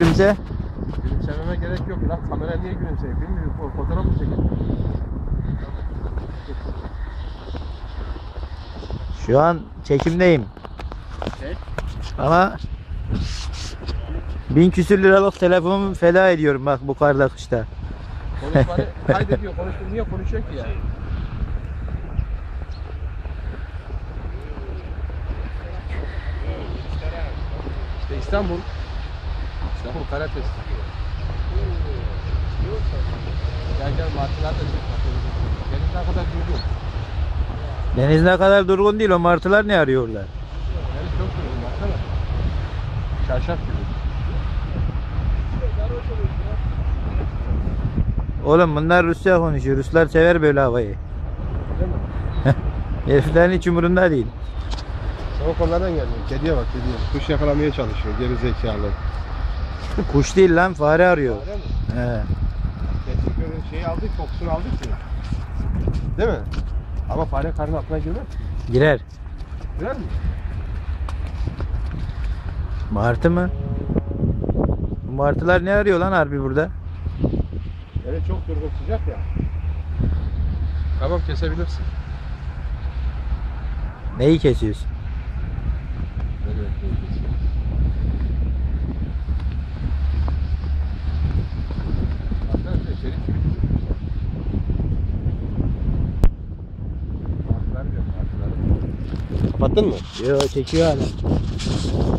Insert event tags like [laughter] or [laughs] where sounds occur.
Gülümse. Gülümsememe gerek yok lan. Kamera niye gülümseyip? Fo- Fotoğraf mı çekin? Şu an çekimdeyim. Çek. Ama bin küsür liralık telefonumu feda ediyorum bak bu karda kışta. Konuşmanı [laughs] kaydediyor. Konuştuğunu niye konuşuyor ki ya? İşte İstanbul. İstanbul Karates. Gel gel martılar da çok Benim ne kadar durdum. Deniz ne kadar durgun değil o martılar ne arıyor orada? Benim çok durdum baksana. Şarşaf gibi. Oğlum bunlar Rusça konuşuyor. Ruslar sever böyle havayı. [laughs] Heriflerin hiç umurunda değil. Soğuk onlardan gelmiyor. Kediye bak kediye. Kuş yakalamaya çalışıyor. Geri zekalı. Kuş değil lan fare arıyor. Öyle mi? He. Gerçekten şeyi aldık, kokusunu aldık ki. Değil mi? Ama fare karnın altına girmez. Girer. Girer mi? Martı mı? Bu martılar ne arıyor lan harbi burada? Evet çok durgun sıcak ya. Tamam kesebilirsin. Neyi kesiyorsun? Evet, Baksana şerit gibi duruyor. Martılar diyorum, martılar. Kapattın mı? Yo çekiyor hala.